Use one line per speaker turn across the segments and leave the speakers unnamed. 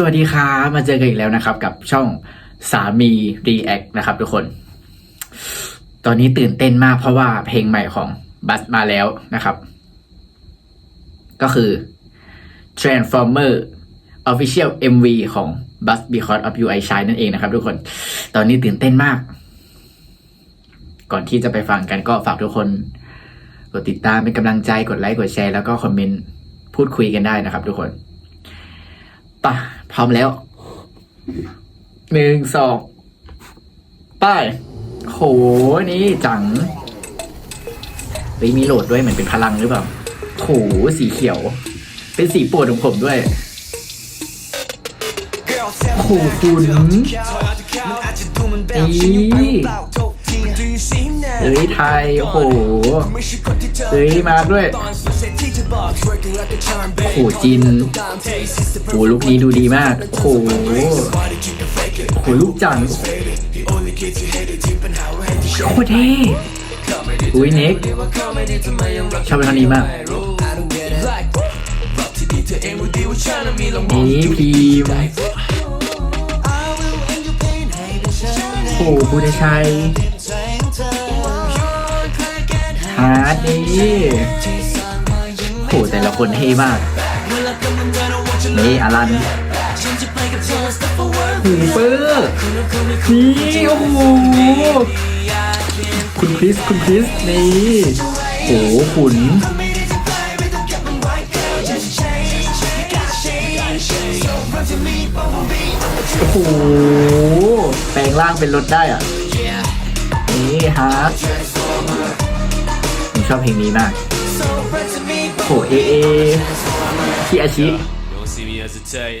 สวัสดีครับมาเจอกันอีกแล้วนะครับ กับช่องสามีรีแอคนะครับ ทุกคน ตอนนี้ตื่นเต้นมากเพราะว่าเพลงใหม่ของบัสมาแล้วนะครับ ก็คือ Transformer Official MV ของ Bus Because of You I Shine นั่นเองนะครับ ทุกคน ตอนนี้ตื่นเต้นมาก ก่อนที่จะไปฟังกันก็ฝากทุกคน กดติดตามเป็นกำลังใจกดไลค์กดแชร์แล้วก็คอมเมนต์พูดคุยกันได้นะครับ ทุกคนไป่ะ ร้อมแล้วหนึ่งสองไป้ายโหนี่จังเฮ้ยมีโหลดด้วยเหมือนเป็นพลังหรือเปล่าโหสีเขียว เป็นสีโปรดของผมด้วยโหคุณนี่เฮ้ยไทยโอ้โหเฮ้ยมาด้วย โอ้โหจินโอ้โหลุกนี้ดูดีมาก โอ้โหโอ้โหลูกจังโคตรเท่อุ้ยเน็กชอบเป็นนี้มากนี่พีมโอ้โหบูดชัยฮาร์ดนี่โอ้ แต่ละคนเท่มากนี่อลันหูเปอร์นี่โอ้โหคุณคริสคุณคริสนี่โอ้โหขุนโอ้โหแปลงร่างเป็นรถได้อะนี่ฮาร์ดผมชอบเพลงนี้มาก โหเอเอพี่อาชิ
Don't see me hesitate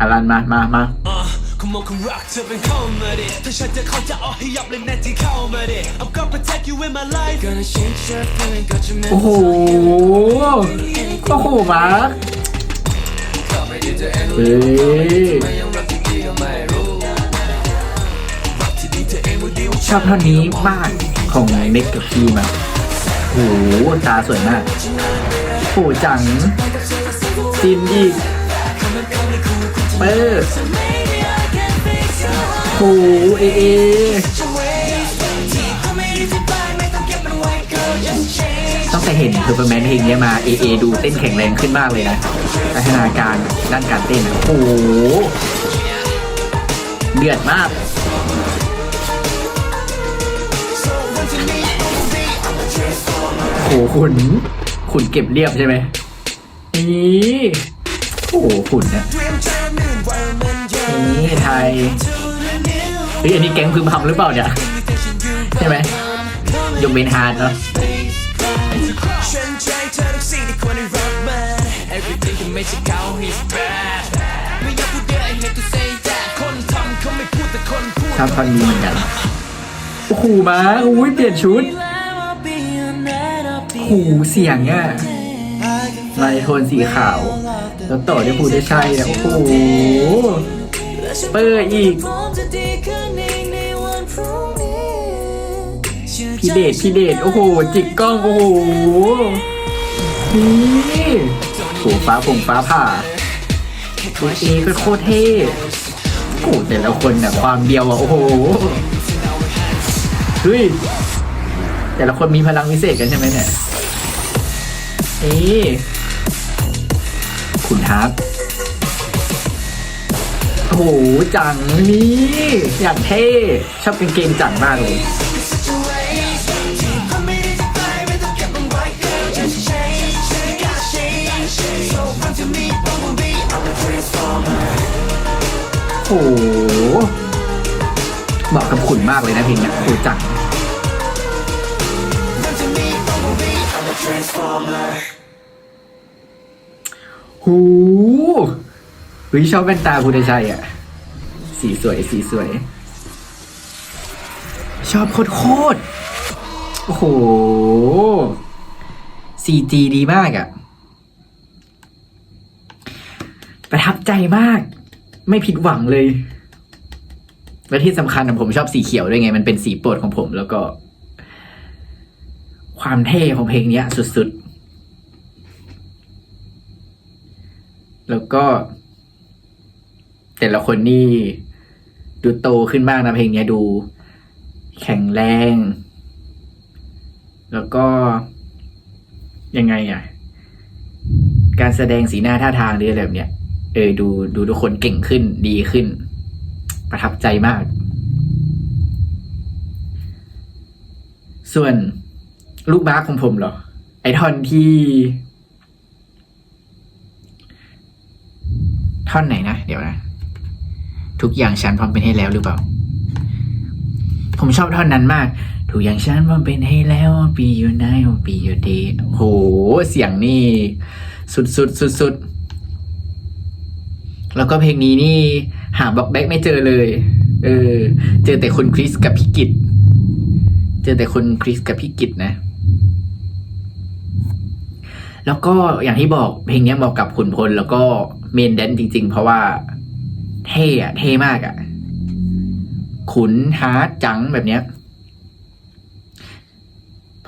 อารันมา มา มา
uh, Come on คุณรักเธอเป็นข้อมาดิถ้าฉันจะเขาจะเอาให้ยับเลยแน่ที่เข้ามาดิ I'm gonna protect you in my life
โอ้โห โอ้โห มาเฮ้ยชอบท่อนนี้มากของเน็กกับพีมา โอ้โหตาสวยมากโอ้จังซินอีกเปอร์โอ้เอเอตั้งแต่เห็นเพอร์ฟอร์แมนเพลงนี้มาเอเอดูเต้นแข็งแรงขึ้นมากเลยนะพัฒนาการด้านการเต้นโอ้โหเดือดมาก หขุน ขุนเก็บเรียบใช่ไหมนี่โอ้โหขุนเนี่ยนี่ไทยเฮ้ยอันนี้แก๊งพึมพำหรือเปล่าเนี่ยใช่ไหมยกเว้นฮาร์ดเนาะ
ฉันใจเธอต้องสิ่งที่ควรได้รับมา Everything ที่ไม่ใช่เนี่ยากพูดเยอะ I hate to say that คนทำเขาไม่พูดแต่คนพูด
ชอบท่อนนี้เหมือนกันโอ้โหมาอุ้ยเปลี่ยนชุด หเสียงอะลายโทนสีขาว แล้วต่อด้วยพูดได้ใช่อะโอ้โหเปิดอีก พี่เดชพี่เดชโอ้โห จิกกล้อง โอ้โห นี่โหฟ้าผงฟ้าผ่าตัวเอก็โคตรเท่โอ้แต่ละคนน่ะความเดียวอะโอ้โหเฮ้ยแต่ละคนมีพลังวิเศษกันใช่ไหมเนี่ย นี่คุณทักโอ้โหจังนี่อย่างเท่ชอบกางเกงจังมากเลยโอ้โหเหมาะกับขุนมากเลยนะเพลงเนี้ยโอ้จัง หูเฮ้ยชอบแว่นตาคุณชัยอะ สีสวย สีสวย ชอบโคตรโคตรโอ้โห CG ดีมากอะ ประทับใจมาก ไม่ผิดหวังเลย และที่สำคัญผมชอบสีเขียวด้วยไง มันเป็นสีโปรดของผมแล้วก็ ความเท่ของเพลงนี้สุดๆ แล้วก็ แต่ละคนนี่ดูโตขึ้นมากนะเพลงนี้ดู แข็งแรง แล้วก็ยังไงอะ การแสดงสีหน้าท่าทางหรืออะไรแบบเนี้ยเออดูดูทุกคนเก่งขึ้นดีขึ้น ประทับใจมาก ส่วน ลูกบ้าของผมเหรอ ไอท่อนที่ ท่อนไหนนะ เดี๋ยวนะ ทุกอย่างฉันพร้อมเป็นให้แล้วหรือเปล่า ผมชอบท่อนนั้นมาก ทุกอย่างฉันพร้อมเป็นให้แล้ว ปีอยู่ไหนปีอยู่ดีโห เสียงนี่ สุดสุดสุดสุดแล้วก็เพลงนี้นี่ หาบล็อกแบ็กไม่เจอเลย เออ เจอแต่คุณคริสกับพี่กิตเจอแต่คุณคริสกับพี่กิตนะ แล้วก็อย่างที่บอกเพลงนี้เหมาะกับขุนพลแล้วก็เมนแดนจริง ๆ เพราะว่าเท่อะเท่มากอะขุนฮาร์ดจังแบบเนี้ย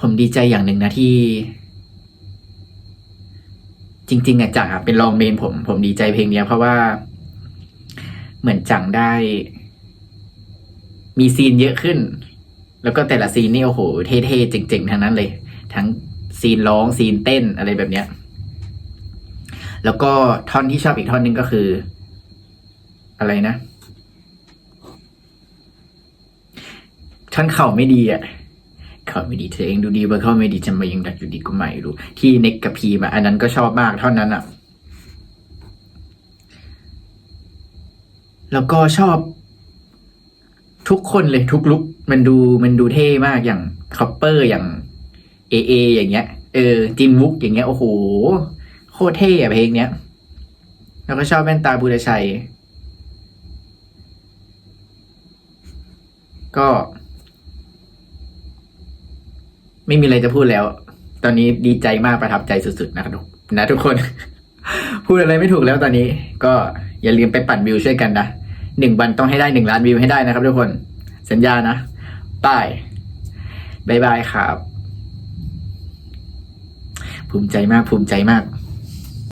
ผมดีใจอย่างหนึ่งนะที่ จริง ๆอะจังอะเป็นรองเมนผม ผมดีใจเพลงนี้เพราะว่า เหมือนจังได้ มีซีนเยอะขึ้น แล้วก็แต่ละซีนนี่โอ้โห เท่ๆเจ๋งๆทั้งนั้นเลย ทั้ง ซีนร้องซีนเต้นอะไรแบบเนี้ย แล้วก็ท่อนที่ชอบอีกท่อนหนึงก็คือ อะไรนะท่อนเข่าไม่ดีอะเข่าไม่ดีเธอเองดูดีว่าเข่าไม่ดีจะมายังดักอยู่ดีก็ไม่รู้ ที่เน็กกับพีมาอันนั้นก็ชอบมากเท่อนนั้นอะ แล้วก็ชอบ ทุกคนเลยทุกลุกมันดูมันดูเท่มากอย่างคอปเปอร์อย่าง เอเออย่างเงี้ย เออจินวุกอย่างเงี้ยโอ้โหโคตรเท่อะเพลงเนี้ย แล้วก็ชอบแว่นตาบูรชัย ก็ ไม่มีอะไรจะพูดแล้ว ตอนนี้ดีใจมากประทับใจสุดๆนะครับทุกนะทุกคน พูดอะไรไม่ถูกแล้วตอนนี้ ก็อย่าลืมไปปั่นวิวช่วยกันนะหนึ่งวันต้องให้ได้หนึ่งล้านวิวให้ได้นะครับทุกคน สัญญานะบายบายบายครับ ภูมิใจมากภูมิใจมาก